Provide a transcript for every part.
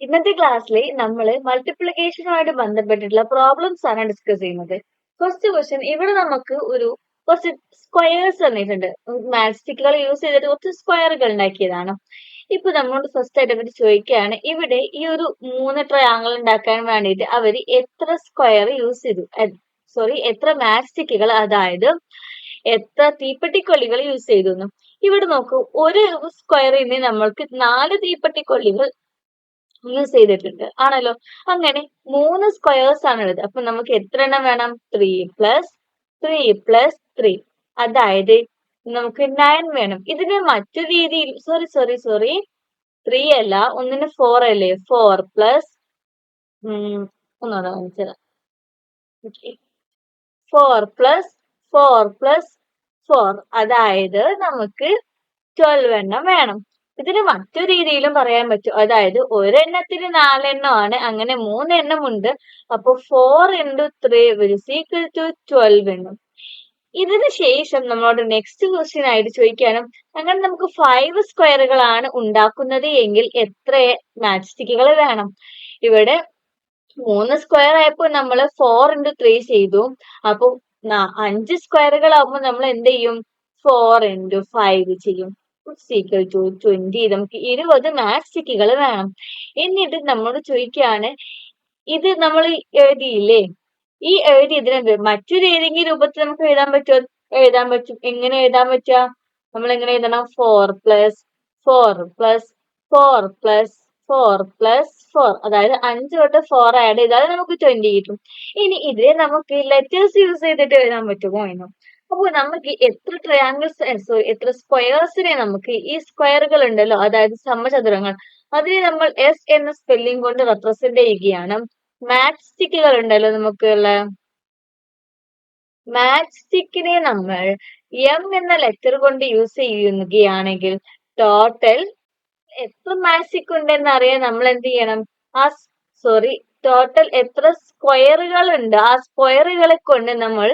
ഇന്നത്തെ ക്ലാസ്സിൽ നമ്മൾ മൾട്ടിപ്ലിക്കേഷനുമായിട്ട് ബന്ധപ്പെട്ടിട്ടുള്ള പ്രോബ്ലംസ് ആണ് ഡിസ്കസ് ചെയ്യുന്നത്. ഫസ്റ്റ് ക്വസ്റ്റ്യൻ ഇവിടെ നമുക്ക് ഒരു കുറച്ച് സ്ക്വയേഴ്സ് തന്നിട്ടുണ്ട് മാത്സ്റ്റിക്കുകൾ യൂസ് ചെയ്തിട്ട് കുറച്ച് സ്ക്വയറുകൾ ഉണ്ടാക്കിയതാണ്. ഇപ്പൊ നമ്മളോട് ഫസ്റ്റ് ആയിട്ട് അവർ ചോദിക്കുകയാണ് ഇവിടെ ഈ ഒരു മൂന്ന് ട്രയാങ്കിൾ ഉണ്ടാക്കാൻ വേണ്ടിയിട്ട് അവർ എത്ര സ്ക്വയർ യൂസ് ചെയ്തു? സോറി എത്ര മാത്സ്റ്റിക്കുകൾ അതായത് എത്ര തീപ്പെട്ടിക്കൊള്ളികൾ യൂസ് ചെയ്തു ഇവിടെ നോക്കൂ ഒരു സ്ക്വയറിന് നമ്മൾക്ക് നാല് തീപ്പെട്ടിക്കൊള്ളികൾ യൂസ് ചെയ്തിട്ടുണ്ട്. ആണല്ലോ? അങ്ങനെ മൂന്ന് സ്ക്വയേഴ്സ് ആണ് ഉള്ളത്. അപ്പൊ നമുക്ക് എത്ര എണ്ണം വേണം? Three plus three plus three അതായത് നമുക്ക് നയൻ വേണം. ഇതിന് മറ്റു രീതിയിൽ സോറി സോറി സോറി ത്രീ അല്ല ഒന്നിന് ഫോർ അല്ലേ? ഫോർ പ്ലസ് ഒന്നുകൂടെ കാണിച്ചത് four plus four plus four അതായത് നമുക്ക് ട്വൽവ് എണ്ണം വേണം. ഇതിന് മറ്റൊരു രീതിയിലും പറയാൻ പറ്റും. അതായത് ഒരെണ്ണത്തിന് നാലെണ്ണമാണ് അങ്ങനെ മൂന്നെണ്ണം ഉണ്ട് അപ്പൊ four into three will is equal to twelve എണ്ണം. ഇതിന് ശേഷം നമ്മളോട് നെക്സ്റ്റ് ക്വസ്റ്റ്യൻ ആയിട്ട് ചോദിക്കാനും അങ്ങനെ നമുക്ക് ഫൈവ് സ്ക്വയറുകളാണ് ഉണ്ടാക്കുന്നത് എങ്കിൽ എത്ര മാച്ച് സ്റ്റിക്കുകൾ വേണം? ഇവിടെ മൂന്ന് സ്ക്വയർ ആയപ്പോൾ നമ്മൾ ഫോർ ഇന്റു ത്രീ ചെയ്തു. അപ്പൊ അഞ്ച് സ്ക്വയറുകൾ ആകുമ്പോൾ നമ്മൾ എന്ത് ചെയ്യും? ഫോർ ഇന്റു ഫൈവ് ചെയ്യും. ഈക്വൽ ടു ട്വന്റി നമുക്ക് ഇരുപത് മാത്സ് സ്റ്റിക്കുകൾ വേണം. എന്നിട്ട് നമ്മളോട് ചോദിക്കുകയാണ് ഇത് നമ്മൾ എഴുതിയില്ലേ? ഈ എഴുതിയതിനെ മറ്റൊരു ഏതെങ്കിലും രൂപത്തിൽ നമുക്ക് എഴുതാൻ പറ്റുമോ? എഴുതാൻ പറ്റും. എങ്ങനെ എഴുതാൻ പറ്റുക? നമ്മൾ എങ്ങനെ എഴുതണം? Four plus four plus four plus four plus four അതായത് അഞ്ച് തൊട്ട് ഫോർ ആഡ് ചെയ്താൽ നമുക്ക് ട്വന്റി കിട്ടും. ഇനി ഇതിനെ നമുക്ക് ലെറ്റേഴ്സ് യൂസ് ചെയ്തിട്ട് എഴുതാൻ പറ്റുമോ എന്നും. അപ്പോൾ നമുക്ക് എത്ര ട്രയാങ്കിൾസ് സോറി എത്ര സ്ക്വയേഴ്സിനെ നമുക്ക് ഈ സ്ക്വയറുകൾ ഉണ്ടല്ലോ അതായത് സമചതുരങ്ങൾ അതിനെ നമ്മൾ എസ് എന്ന സ്പെല്ലിംഗ് കൊണ്ട് റെപ്രസെന്റ് ചെയ്യുകയാണ്. മാച്ച് സ്റ്റിക്കുകൾ ഉണ്ടല്ലോ നമുക്കുള്ള. മാച്ച് സ്റ്റിക്കിനെ നമ്മൾ എം എന്ന ലെറ്റർ കൊണ്ട് യൂസ് ചെയ്യുകയാണെങ്കിൽ ടോട്ടൽ എത്ര സ്റ്റിക്ക് ഉണ്ടെന്ന് അറിയാൻ നമ്മൾ എന്ത് ചെയ്യണം? ആ സോറി ടോട്ടൽ എത്ര സ്ക്വയറുകൾ ഉണ്ട്? ആ സ്ക്വയറുകളെ കൊണ്ട് നമ്മൾ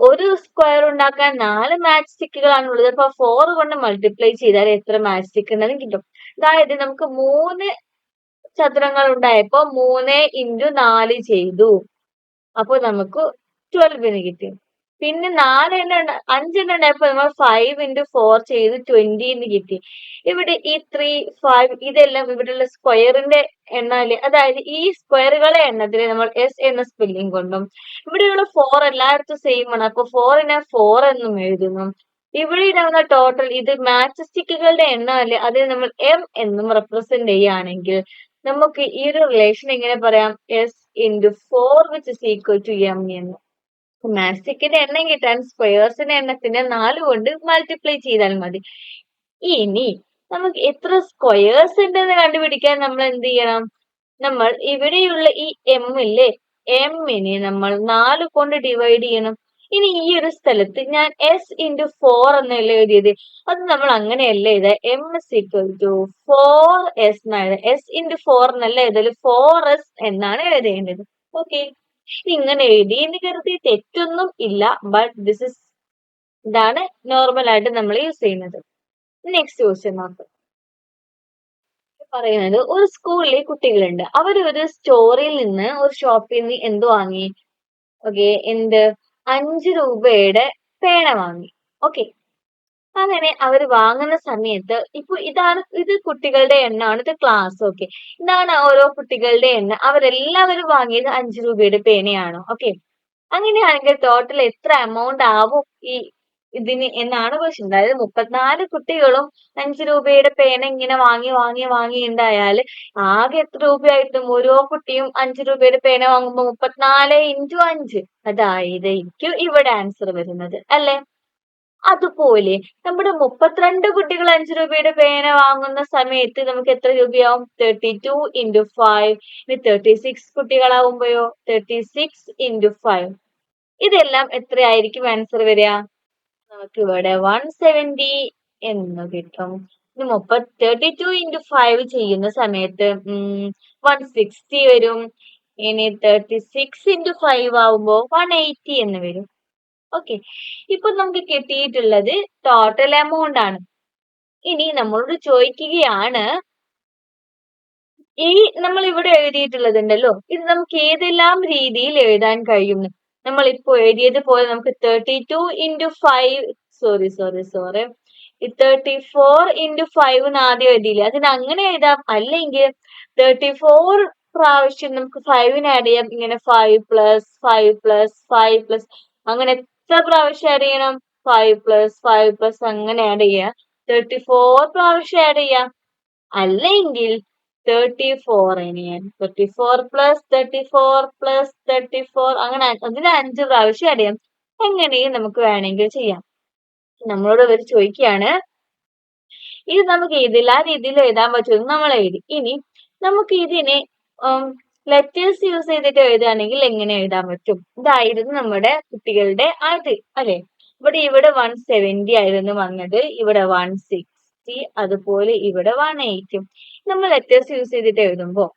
ഒരു സ്ക്വയർ ഉണ്ടാക്കാൻ നാല് മാച്ച് സ്റ്റിക്കുകളാണ് ഉള്ളത്. അപ്പൊ ഫോർ കൊണ്ട് മൾട്ടിപ്ലൈ ചെയ്താൽ എത്ര മാച്ച് സ്റ്റിക്ക് ഉണ്ടെന്ന് കിട്ടും. അതായത് നമുക്ക് മൂന്ന് ചതുരങ്ങൾ ഉണ്ടായപ്പോ മൂന്ന് ഇന്റു നാല് ചെയ്തു. അപ്പൊ നമുക്ക് ട്വൽവിന് കിട്ടി. പിന്നെ നാലെണ്ണം അഞ്ചെണ്ണം ഉണ്ടായപ്പോ നമ്മൾ ഫൈവ് ഇന്റു ഫോർ ചെയ്ത് ന്ന് കിട്ടി. ഇവിടെ ഈ ത്രീ ഫൈവ് ഇതെല്ലാം ഇവിടെയുള്ള സ്ക്വയറിന്റെ എണ്ണല്ലേ അതായത് ഈ സ്ക്വയറുകളെ എണ്ണത്തിനെ നമ്മൾ എസ് എന്ന സ്പെല്ലിംഗ് കൊണ്ടും ഇവിടെയുള്ള ഫോർ എല്ലായിടത്തും സെയിം ആണ്. അപ്പൊ ഫോറിനെ ഫോർ എന്നും എഴുതുന്നു. ഇവിടെ ഉണ്ടാവുന്ന ടോട്ടൽ ഇത് മാച്ചസ്റ്റിക്കുകളുടെ എണ്ണമല്ലേ അതിനെ നമ്മൾ എം എന്നും റെപ്രസെന്റ് ചെയ്യുകയാണെങ്കിൽ നമുക്ക് ഈ ഒരു റിലേഷൻ എങ്ങനെ പറയാം? S into four which equal to M എന്ന്. മാസ്റ്റിക്കിന്റെ എണ്ണം കിട്ടാൻ സ്ക്വയേഴ്സിന്റെ എണ്ണത്തിന്റെ നാല് കൊണ്ട് മൾട്ടിപ്ലൈ ചെയ്താൽ മതി. ഇനി നമുക്ക് എത്ര സ്ക്വയേഴ്സ് ഉണ്ടെന്ന് കണ്ടുപിടിക്കാൻ നമ്മൾ എന്ത് ചെയ്യണം? നമ്മൾ ഇവിടെയുള്ള ഈ എം ഇല്ലേ എമ്മിനെ നമ്മൾ നാല് കൊണ്ട് ഡിവൈഡ് ചെയ്യണം. ഇനി ഈ ഒരു സ്ഥലത്ത് ഞാൻ എസ് ഇന്റു ഫോർ എന്നല്ലേ എഴുതിയത്? അത് നമ്മൾ അങ്ങനെയല്ല എഴുതാ? M S equal to four S എന്നാണ്. എസ് ഇന്റു ഫോർ എന്നല്ല എഴുതൽ? ഫോർ എസ് എന്നാണ് എഴുതേണ്ടത്. ഓക്കെ ഇങ്ങനെ എഴുതി. എന്ന് കരുതി തെറ്റൊന്നും ഇല്ല. ബട്ട് ദിസ് ഇസ് ഇതാണ് നോർമൽ ആയിട്ട് നമ്മൾ യൂസ് ചെയ്യുന്നത്. നെക്സ്റ്റ് ക്വസ്റ്റ്യൻ നോക്കാം. പറയുന്നത് ഒരു സ്കൂളിലെ കുട്ടികളുണ്ട്. അവർ ഒരു സ്റ്റോറിയിൽ നിന്ന് ഒരു ഷോപ്പിൽ നിന്ന് എന്ത് വാങ്ങി? ഓക്കെ എന്ത്? അഞ്ച് രൂപയുടെ പേന വാങ്ങി. ഓക്കെ അങ്ങനെ അവർ വാങ്ങുന്ന സമയത്ത് ഇപ്പൊ ഇതാണ് ഇത് കുട്ടികളുടെ എണ്ണമാണ് ഇത് ക്ലാസ് ഓക്കെ ഇതാണ് ഓരോ കുട്ടികളുടെ എണ്ണം. അവരെല്ലാവരും വാങ്ങിയത് അഞ്ചു രൂപയുടെ പേനയാണോ ഓക്കെ അങ്ങനെയാണെങ്കിൽ ടോട്ടൽ എത്ര എമൗണ്ട് ആവും ഈ ഇതിന് എന്നാണ് ക്വസ്റ്റ്യൻ അതായത് മുപ്പത്തിനാല് കുട്ടികളും അഞ്ചു രൂപയുടെ പേന ഇങ്ങനെ വാങ്ങി വാങ്ങി വാങ്ങി ഉണ്ടായാൽ ആകെ എത്ര രൂപയായിട്ടും ഓരോ കുട്ടിയും അഞ്ചു രൂപയുടെ പേന വാങ്ങുമ്പോൾ മുപ്പത്തിനാല് ഇന്റു അഞ്ച്. അതായത് ഇവിടെ ആൻസർ വരുന്നത് അല്ലേ? അതുപോലെ നമ്മുടെ മുപ്പത്തിരണ്ട് കുട്ടികൾ അഞ്ച് രൂപയുടെ പേന വാങ്ങുന്ന സമയത്ത് നമുക്ക് എത്ര രൂപയാവും? തേർട്ടി ടു ഇന്റു ഫൈവ് ഇനി തേർട്ടി സിക്സ് കുട്ടികളാവുമ്പോഴോ തേർട്ടി സിക്സ് ഇന്റു ഫൈവ് ഇതെല്ലാം എത്രയായിരിക്കും ആൻസർ വരിക? നമുക്ക് ഇവിടെ വൺ സെവന്റി എന്ന് കിട്ടും. ഇനി മുപ്പത് തേർട്ടി ടു ഇന്റു ഫൈവ് ചെയ്യുന്ന സമയത്ത് വൺ സിക്സ്റ്റി വരും. ഇനി തേർട്ടി സിക്സ് ഇന്റു ഫൈവ് ആവുമ്പോൾ വൺ എയ്റ്റി എന്ന് വരും. ഓക്കെ ഇപ്പൊ നമുക്ക് കിട്ടിയിട്ടുള്ളത് ടോട്ടൽ എമൗണ്ട് ആണ്. ഇനി നമ്മളോട് ചോദിക്കുകയാണ് ഈ നമ്മൾ ഇവിടെ എഴുതിയിട്ടുള്ളതുണ്ടല്ലോ ഇത് നമുക്ക് ഏതെല്ലാം രീതിയിൽ എഴുതാൻ കഴിയും നമ്മൾ ഇപ്പോ എഴുതിയത് പോലെ നമുക്ക് thirty two into five sorry sorry sorry thirty four into five എന്ന് ആദ്യം എഴുതിയില്ലേ? അതിന് അങ്ങനെ എഴുതാം. അല്ലെങ്കിൽ തേർട്ടി ഫോർ പ്രാവശ്യം നമുക്ക് ഫൈവിന് ആഡ് ചെയ്യാം. ഇങ്ങനെ five plus five plus five plus അങ്ങനെ എത്ര പ്രാവശ്യം ആഡ് ചെയ്യണം? ഫൈവ് പ്ലസ് ഫൈവ് പ്ലസ് അങ്ങനെ ആഡ് ചെയ്യുക തേർട്ടി ഫോർ പ്രാവശ്യം ആഡ് ചെയ്യാം. അല്ലെങ്കിൽ thirty four ഇനിയൻ thirty four plus thirty four plus thirty four അങ്ങനെ അതിന് അഞ്ച് പ്രാവശ്യം ആഡ് ചെയ്യാം. എങ്ങനെയും നമുക്ക് വേണമെങ്കിൽ ചെയ്യാം. നമ്മളോട് ഇവർ ചോദിക്കുകയാണ് ഇത് നമുക്ക് ഏതെല്ലാ രീതിയിൽ എഴുതാൻ പറ്റുമെന്ന് നമ്മൾ എഴുതി. ഇനി നമുക്ക് ഇതിനെ ലെറ്റേഴ്സ് യൂസ് ചെയ്തിട്ട് എഴുതുകയാണെങ്കിൽ എങ്ങനെ എഴുതാൻ പറ്റും? ഇതായിരുന്നു നമ്മുടെ കുട്ടികളുടെ അത് അല്ലെ? ഇവിടെ ഇവിടെ വൺ സെവന്റി ആയിരുന്നു വന്നത്. ഇവിടെ വൺ സിക്സ്റ്റി അതുപോലെ ഇവിടെ വൺ എയ്റ്റും നമ്മൾ ലെറ്റേഴ്സ് യൂസ് ചെയ്തിട്ട് എഴുതുമ്പോൾ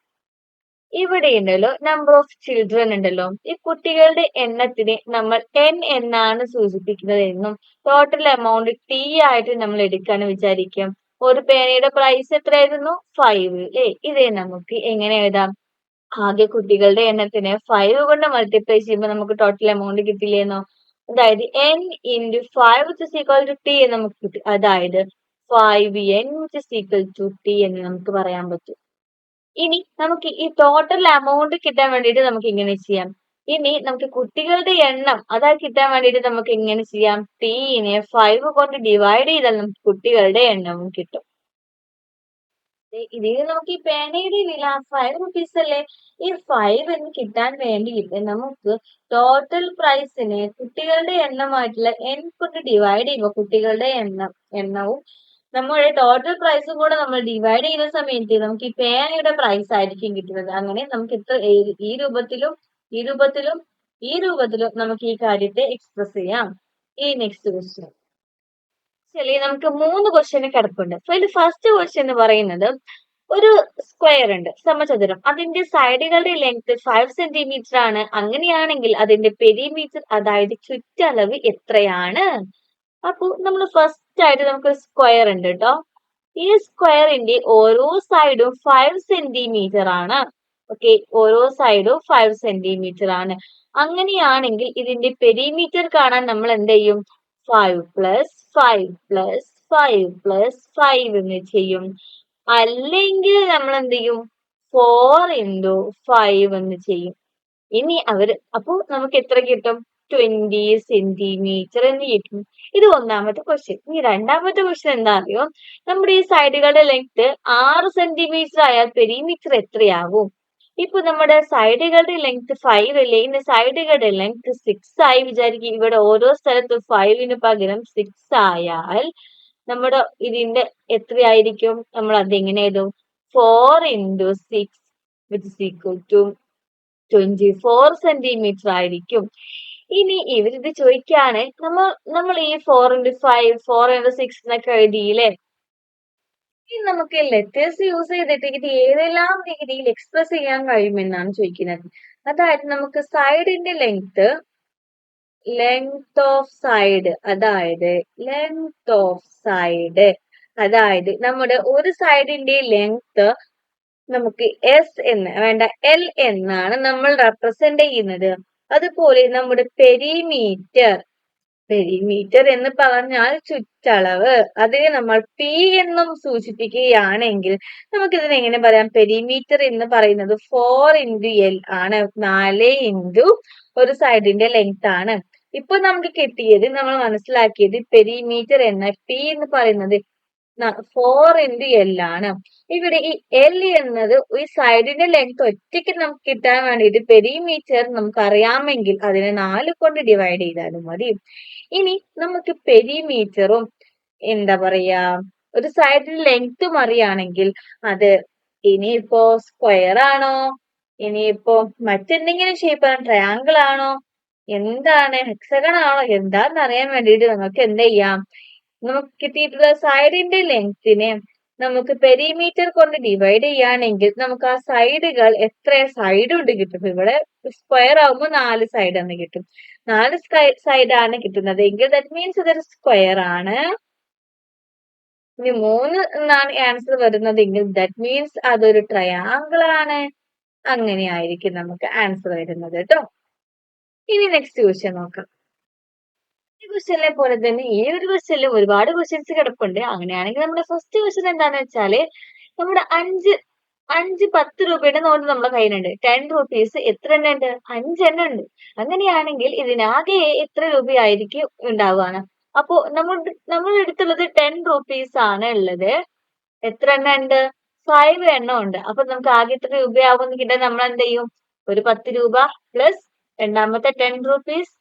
ഇവിടെ ഉണ്ടല്ലോ നമ്പർ ഓഫ് ചിൽഡ്രൻ ഉണ്ടല്ലോ. ഈ കുട്ടികളുടെ എണ്ണത്തിന് നമ്മൾ എൻ എന്നാണ് സൂചിപ്പിക്കുന്നത് എന്നും ടോട്ടൽ എമൗണ്ട് ടി ആയിട്ട് നമ്മൾ എടുക്കാന്ന് വിചാരിക്കും ഒരു പേനയുടെ പ്രൈസ് എത്രയായിരുന്നു? ഫൈവ് അല്ലേ? ഇതേ നമുക്ക് എങ്ങനെ എഴുതാം? ആകെ കുട്ടികളുടെ എണ്ണത്തിന് ഫൈവ് കൊണ്ട് മൾട്ടിപ്ലൈ ചെയ്യുമ്പോൾ നമുക്ക് ടോട്ടൽ എമൗണ്ട് കിട്ടില്ലേന്നോ? അതായത് N into five which equal to T എന്ന് നമുക്ക് കിട്ടി. അതായത് five N which equal to T എന്ന് നമുക്ക് പറയാൻ പറ്റും. ഇനി നമുക്ക് ഈ ടോട്ടൽ എമൗണ്ട് കിട്ടാൻ വേണ്ടിയിട്ട് നമുക്ക് ഇങ്ങനെ ചെയ്യാം. ഇനി നമുക്ക് കുട്ടികളുടെ എണ്ണം അതാ കിട്ടാൻ വേണ്ടിയിട്ട് നമുക്ക് എങ്ങനെ ചെയ്യാം. ടീനെ ഫൈവ് കൊണ്ട് ഡിവൈഡ് ചെയ്താൽ നമുക്ക് കുട്ടികളുടെ എണ്ണവും കിട്ടും. ഇതിൽ നമുക്ക് ഈ പേനയുടെ വില ഫൈവ് റുപ്പീസ് അല്ലേ? ഈ ഫൈവ് എന്ന് കിട്ടാൻ വേണ്ടിയിട്ട് നമുക്ക് ടോട്ടൽ പ്രൈസിനെ കുട്ടികളുടെ എണ്ണമായിട്ടുള്ള എൻ കൊണ്ട് ഡിവൈഡ് ചെയ്യുമ്പോൾ കുട്ടികളുടെ എണ്ണം എണ്ണവും നമ്മുടെ ടോട്ടൽ പ്രൈസും കൂടെ നമ്മൾ ഡിവൈഡ് ചെയ്യുന്ന സമയത്ത് നമുക്ക് ഈ പേനയുടെ പ്രൈസ് ആയിരിക്കും കിട്ടുന്നത്. അങ്ങനെ നമുക്ക് ഇത്ര ഈ രൂപത്തിലും ഈ രൂപത്തിലും ഈ രൂപത്തിലും നമുക്ക് ഈ കാര്യത്തെ എക്സ്പ്രസ് ചെയ്യാം. ഈ നെക്സ്റ്റ് ക്വസ്റ്റ്യൻ ആക്ച്വലി നമുക്ക് മൂന്ന് ക്വസ്റ്റ്യൻ കിടപ്പുണ്ട്. സോ ഇതിൽ ഫസ്റ്റ് ക്വസ്റ്റ്യൻ എന്ന് പറയുന്നത് ഒരു സ്ക്വയർ ഉണ്ട് സമചതുരം. അതിന്റെ സൈഡുകളുടെ ലെങ്ത് ഫൈവ് സെന്റിമീറ്റർ ആണ്. അങ്ങനെയാണെങ്കിൽ അതിന്റെ പെരിമീറ്റർ അതായത് ചുറ്റളവ് എത്രയാണ്? അപ്പൊ നമ്മൾ ഫസ്റ്റ് ആയിട്ട് നമുക്കൊരു സ്ക്വയർ ഉണ്ട് കേട്ടോ ഈ സ്ക്വയറിന്റെ ഓരോ സൈഡും ഫൈവ് സെന്റിമീറ്റർ ആണ്. ഓക്കെ ഓരോ സൈഡും ഫൈവ് സെന്റിമീറ്റർ ആണ്. അങ്ങനെയാണെങ്കിൽ ഇതിന്റെ പെരിമീറ്റർ കാണാൻ നമ്മൾ എന്ത് ചെയ്യും five plus five plus five plus five എന്ന് ചെയ്യും. അല്ലെങ്കിൽ നമ്മൾ എന്ത് ചെയ്യും? ഫോർ ഇന്റു ഫൈവ് എന്ന് ചെയ്യും. ഇനി അവർ അപ്പോൾ നമുക്ക് എത്ര കിട്ടും? ട്വന്റി സെന്റിമീറ്റർ എന്ന് കിട്ടും. ഇത് ഒന്നാമത്തെ ക്വസ്റ്റ്യൻ ഇനി രണ്ടാമത്തെ ക്വസ്റ്റ്യൻ എന്താ അറിയോ നമ്മുടെ ഈ സൈഡുകളുടെ ലെങ്ത് ആറ് സെന്റിമീറ്റർ ആയാൽ പെരിമീറ്റർ എത്രയാവും ഇപ്പൊ നമ്മുടെ സൈഡുകളുടെ ലെങ്ത് ഫൈവ് അല്ലേ? ഇനി സൈഡുകളുടെ ലെങ്ത് സിക്സ് ആയി വിചാരിക്കും. ഇവിടെ ഓരോ സ്ഥലത്തും ഫൈവിന് പകരം സിക്സ് ആയാൽ നമ്മുടെ ഇതിന്റെ എത്രയായിരിക്കും? നമ്മൾ അതെങ്ങനെ എഴുതും? Four into six which is equal to twenty four centimetre ആയിരിക്കും. ഇനി ഇവരിത് ചോദിക്കാണ് നമ്മൾ നമ്മൾ ഈ four into five four into six എന്നൊക്കെ എഴുതിയില്ലേ? നമുക്ക് ലെറ്റേഴ്സ് യൂസ് ചെയ്തിട്ട് ഇത് ഏതെല്ലാം രീതിയിൽ എക്സ്പ്രസ് ചെയ്യാൻ കഴിയുമെന്നാണ് ചോദിക്കുന്നത്. അതായത് നമുക്ക് സൈഡിന്റെ ലെങ്ത് ലെങ്ത് ഓഫ് സൈഡ് അതായത് ലെങ്ത് ഓഫ് സൈഡ് അതായത് നമ്മുടെ ഒരു സൈഡിന്റെ ലെങ്ത് നമുക്ക് എസ് എന്ന് വേണ്ട എൽ എന്നാണ് നമ്മൾ റെപ്രസെന്റ് ചെയ്യുന്നത്. അതുപോലെ നമ്മുടെ പെരിമീറ്റർ പെരിമീറ്റർ എന്ന് പറഞ്ഞാൽ ചുറ്റളവ്. അതിനെ നമ്മൾ പി എന്നും സൂചിപ്പിക്കുകയാണെങ്കിൽ നമുക്ക് ഇതിനെ എങ്ങനെ പറയാം? പെരിമീറ്റർ എന്ന് പറയുന്നത് ഫോർ ഇന്റു എൽ ആണ്. നാല് ഇന്റു ഒരു സൈഡിന്റെ ലെങ്ത് ആണ്. ഇപ്പൊ നമുക്ക് കിട്ടിയത് നമ്മൾ മനസ്സിലാക്കിയത് പെരിമീറ്റർ എന്ന പി എന്ന് പറയുന്നത് ഫോർ ഇന്റു എൽ ആണ്. ഇവിടെ ഈ എൽ എന്നത് ഈ സൈഡിന്റെ ലെങ്ത് ഒറ്റയ്ക്ക് നമുക്ക് കിട്ടാൻ വേണ്ടിയിട്ട് പെരിമീറ്റർ നമുക്ക് അറിയാമെങ്കിൽ അതിനെ നാല് കൊണ്ട് ഡിവൈഡ് ചെയ്താലും മതി. ഇനി നമുക്ക് പെരിമീറ്ററും എന്താ പറയാ ഒരു സൈഡിന്റെ ലെങ്ത്തും അറിയാണെങ്കിൽ അത് ഇനിയിപ്പോ സ്ക്വയർ ആണോ? ഇനിയിപ്പോ മറ്റെന്തെങ്കിലും ഷേപ്പ് ട്രയാങ്കിൾ ആണോ? എന്താണ്? ഹെക്സഗൺ ആണോ? എന്താന്ന് അറിയാൻ വേണ്ടിയിട്ട് നമുക്ക് എന്ത് ചെയ്യാം? നമുക്ക് കിട്ടിയിട്ടുള്ള സൈഡിന്റെ ലെങ്തിനെ നമുക്ക് പെരിമീറ്റർ കൊണ്ട് ഡിവൈഡ് ചെയ്യുകയാണെങ്കിൽ നമുക്ക് ആ സൈഡുകൾ എത്ര സൈഡ് ഉണ്ട് കിട്ടും. ഇവിടെ സ്ക്വയർ ആവുമ്പോൾ നാല് സൈഡ് ആണ് കിട്ടും. നാല് സൈഡ് ആണ് കിട്ടുന്നത്. എങ്കിൽ ദാറ്റ് മീൻസ് ഇതൊരു സ്ക്വയർ ആണ്. ഇനി മൂന്ന് എന്നാണ് ആൻസർ വരുന്നത് എങ്കിൽ ദാറ്റ് മീൻസ് അതൊരു ട്രയാങ്കിൾ ആണ്. അങ്ങനെ ആയിരിക്കും നമുക്ക് ആൻസർ വരുന്നത് കേട്ടോ ഇനി നെക്സ്റ്റ് ക്വസ്റ്റ്യൻ നോക്കാം. ഈ പോലെ തന്നെ ഈ ഒരു ക്വസ്റ്റ്യനിലും ഒരുപാട് ക്വസ്റ്റ്യൻസ് കിടപ്പുണ്ട്. അങ്ങനെയാണെങ്കിൽ നമ്മുടെ ഫസ്റ്റ് ക്വസ്റ്റ്യൻ എന്താണെന്ന് വെച്ചാൽ നമ്മുടെ അഞ്ച് അഞ്ച് പത്ത് രൂപയുടെ നോട്ട് നമ്മുടെ കയ്യിലുണ്ട്. ടെൻ റുപ്പീസ് എത്ര എണ്ണം ഉണ്ട്? അഞ്ചെണ്ണ ഉണ്ട്. അങ്ങനെയാണെങ്കിൽ ഇതിനാകെ എത്ര രൂപയായിരിക്കും ഉണ്ടാവുകയാണ്? അപ്പോ നമ്മൾ നമ്മൾ എടുത്തുള്ളത് ടെൻ റുപ്പീസ് ആണ് ഉള്ളത്. എത്ര എണ്ണം ഉണ്ട്? ഫൈവ് എണ്ണം ഉണ്ട്. അപ്പൊ നമുക്ക് ആകെ എത്ര രൂപയാവും കിട്ടാൻ നമ്മൾ എന്ത് ചെയ്യും? ഒരു പത്ത് രൂപ പ്ലസ് രണ്ടാമത്തെ ടെൻ റുപ്പീസ്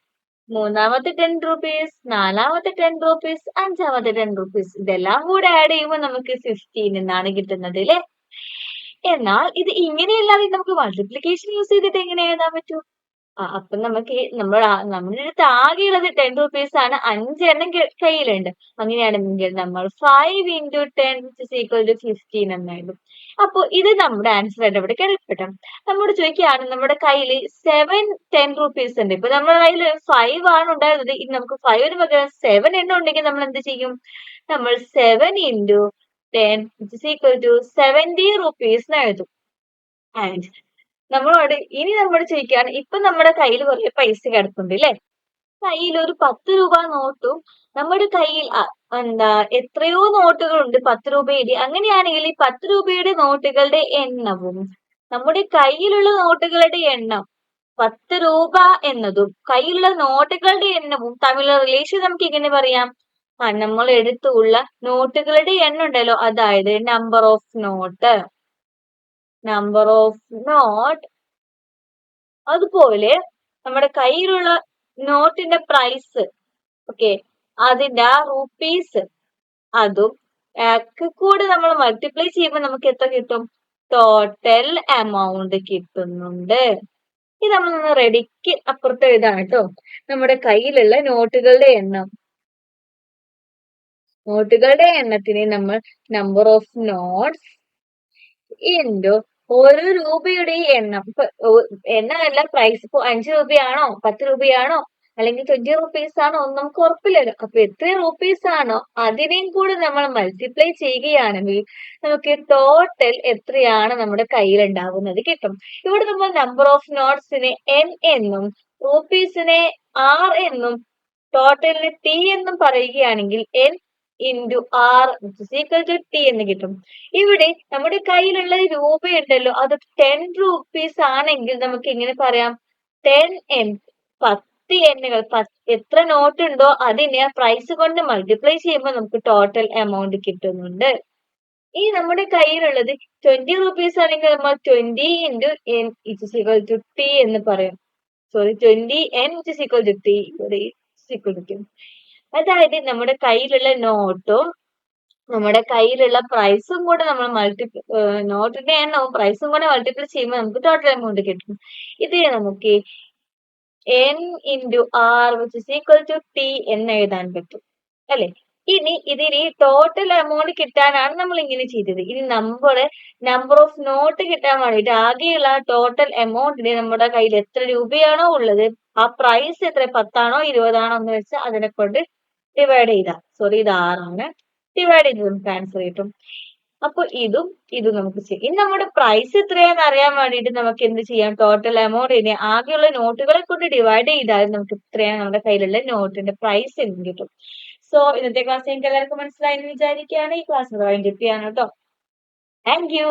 മൂന്നാമത്തെ ടെൻ റുപ്പീസ് നാലാമത്തെ ടെൻ റുപ്പീസ് അഞ്ചാമത്തെ ടെൻ റുപ്പീസ് ഇതെല്ലാം കൂടെ ആഡ് ചെയ്യുമ്പോൾ നമുക്ക് ഫിഫ്റ്റീൻ എന്നാണ് കിട്ടുന്നത് അല്ലേ? എന്നാൽ ഇത് ഇങ്ങനെയല്ലാതെ നമുക്ക് മൾട്ടിപ്ലിക്കേഷൻ യൂസ് ചെയ്തിട്ട് എങ്ങനെ എഴുതാൻ പറ്റൂ? ആ അപ്പൊ നമുക്ക് നമ്മൾ നമ്മുടെ അടുത്ത് ആകെയുള്ളത് ടെൻ റുപ്പീസ് ആണ്. അഞ്ചെണ്ണം കയ്യിലുണ്ട്. അങ്ങനെയാണെങ്കിൽ നമ്മൾ five into ten which equal to fifteen എന്നായിരുന്നു. അപ്പൊ ഇത് നമ്മുടെ ആൻസർ ആയിട്ട് അവിടെ കിടക്കട്ടെ നമ്മോട് ചോദിക്കുകയാണ് നമ്മുടെ കയ്യിൽ സെവൻ ടെൻ റുപ്പീസ് ഉണ്ട്. ഇപ്പൊ നമ്മുടെ കയ്യിൽ ഫൈവ് ആണ് ഉണ്ടായിരുന്നത്. ഇനി നമുക്ക് ഫൈവിന് പകരം സെവൻ എണ്ണം ഉണ്ടെങ്കിൽ നമ്മൾ എന്ത് ചെയ്യും? നമ്മൾ seven into ten which equal to seventy rupees എന്ന് എഴുതും. ആൻഡ് നമ്മളോട് ഇനി നമ്മോട് ചോദിക്കുകയാണ് ഇപ്പൊ നമ്മുടെ കയ്യിൽ കുറെ പൈസ കിടപ്പുണ്ട് അല്ലേ കയ്യിൽ ഒരു പത്ത് രൂപ നോട്ടും നമ്മുടെ കയ്യിൽ എന്താ എത്രയോ നോട്ടുകളുണ്ട് പത്ത് രൂപയുടെ. അങ്ങനെയാണെങ്കിൽ ഈ പത്ത് രൂപയുടെ നോട്ടുകളുടെ എണ്ണവും നമ്മുടെ കയ്യിലുള്ള നോട്ടുകളുടെ എണ്ണം പത്ത് രൂപ എന്നതും കയ്യിലുള്ള നോട്ടുകളുടെ എണ്ണവും തമ്മിലുള്ള റിലേഷൻ നമുക്ക് ഇങ്ങനെ പറയാം? നമ്മൾ എടുത്തുള്ള നോട്ടുകളുടെ എണ്ണം ഉണ്ടല്ലോ. അതായത് number of note number of note അതുപോലെ നമ്മുടെ കയ്യിലുള്ള നോട്ടിന്റെ പ്രൈസ് ഓക്കെ അതിന്റെ റുപ്പീസ് അതും കൂടെ നമ്മൾ മൾട്ടിപ്ലൈ ചെയ്യുമ്പോൾ നമുക്ക് എത്ര കിട്ടും? ടോട്ടൽ എമൗണ്ട് കിട്ടുന്നുണ്ട്. ഇത് നമ്മൾ റെഡിക്ക് അപ്പുറത്തെ ഇതാണ് കേട്ടോ. നമ്മുടെ കയ്യിലുള്ള നോട്ടുകളുടെ എണ്ണം. നോട്ടുകളുടെ എണ്ണത്തിനെ നമ്മൾ നമ്പർ ഓഫ് നോട്ട്സ് ഇൻഡോ ഓരോ രൂപയുടെ എണ്ണം. എണ്ണമല്ല പ്രൈസ് ഇപ്പൊ അഞ്ച് രൂപയാണോ പത്ത് രൂപയാണോ അല്ലെങ്കിൽ ട്വന്റി റുപ്പീസ് ആണോ ഒന്നും നമുക്ക് ഉറപ്പില്ലല്ലോ അപ്പൊ എത്ര റുപ്പീസ് ആണോ അതിനെയും കൂടെ നമ്മൾ മൾട്ടിപ്ലൈ ചെയ്യുകയാണെങ്കിൽ നമുക്ക് ടോട്ടൽ എത്രയാണ് നമ്മുടെ കയ്യിൽ ഉണ്ടാവുന്നത് കിട്ടും. ഇവിടെ നമ്മൾ നമ്പർ ഓഫ് നോട്ട്സിനെ എൻ എന്നും റുപ്പീസിനെ ആർ എന്നും ടോട്ടലിന് ടി എന്നും പറയുകയാണെങ്കിൽ N into R equal to T എന്ന് കിട്ടും. ഇവിടെ നമ്മുടെ കയ്യിലുള്ള രൂപയുണ്ടല്ലോ അത് ടെൻ റുപ്പീസ് ആണെങ്കിൽ നമുക്ക് എങ്ങനെ പറയാം? ടെൻ എൻ പത്ത് എണ്ണുകൾ എത്ര നോട്ട് ഉണ്ടോ അതിനെ പ്രൈസ് കൊണ്ട് മൾട്ടിപ്ലൈ ചെയ്യുമ്പോൾ നമുക്ക് ടോട്ടൽ എമൗണ്ട് കിട്ടുന്നുണ്ട്. ഈ നമ്മുടെ കയ്യിലുള്ളത് ട്വന്റി റുപ്പീസ് ആണെങ്കിൽ നമ്മൾ twenty into N it equal to T എന്ന് പറയും. Sorry twenty N it equal to T ഇവിടെ ഈക്വൽ ടു അതായത് നമ്മുടെ കയ്യിലുള്ള നോട്ടും നമ്മുടെ കയ്യിലുള്ള പ്രൈസും കൂടെ നമ്മൾ മൾട്ടി നോട്ടിന്റെ എണ്ണവും പ്രൈസും കൂടെ മൾട്ടിപ്ലൈ ചെയ്യുമ്പോൾ നമുക്ക് ടോട്ടൽ എമൗണ്ട് കിട്ടും. ഇത് നമുക്ക് N into R which is equal to T എന്ന് എഴുതാൻ പറ്റും. അല്ലെ? ഇനി ഇതിന് ടോട്ടൽ എമൗണ്ട് കിട്ടാനാണ് നമ്മൾ ഇങ്ങനെ ചെയ്തത്. ഇനി നമ്മുടെ നമ്പർ ഓഫ് നോട്ട് കിട്ടാൻ വേണ്ടിയിട്ട് ആകെയുള്ള ടോട്ടൽ എമൗണ്ടിന് നമ്മുടെ കയ്യിൽ എത്ര രൂപയാണോ ഉള്ളത് ആ പ്രൈസ് എത്ര പത്താണോ ഇരുപതാണോ എന്ന് വെച്ച് അതിനെ കൊണ്ട് ഡിവൈഡ് ചെയ്താൽ സോറി ഇത് ആറാണ്. ഡിവൈഡ് ചെയ്ത് നമുക്ക് ആൻസർ കിട്ടും. അപ്പൊ ഇതും ഇതും നമുക്ക് ചെയ്യാം. ഇനി നമ്മുടെ പ്രൈസ് എത്രയാന്ന് അറിയാൻ വേണ്ടിയിട്ട് നമുക്ക് എന്ത് ചെയ്യാം? ടോട്ടൽ എമൗണ്ട് ഇനി ആകെയുള്ള നോട്ടുകളെ കൊണ്ട് ഡിവൈഡ് ചെയ്താൽ നമുക്ക് ഇത്രയാണ് നമ്മുടെ കയ്യിലുള്ള നോട്ടിന്റെ പ്രൈസ് എന്ന് കിട്ടും. സോ ഇന്നത്തെ ക്ലാസ് എനിക്ക് എല്ലാവർക്കും മനസ്സിലായി എന്ന് വിചാരിക്കുകയാണ്. ഈ ക്ലാസ് വൈൻഡപ്പ് ചെയ്യാണ് കേട്ടോ. Thank you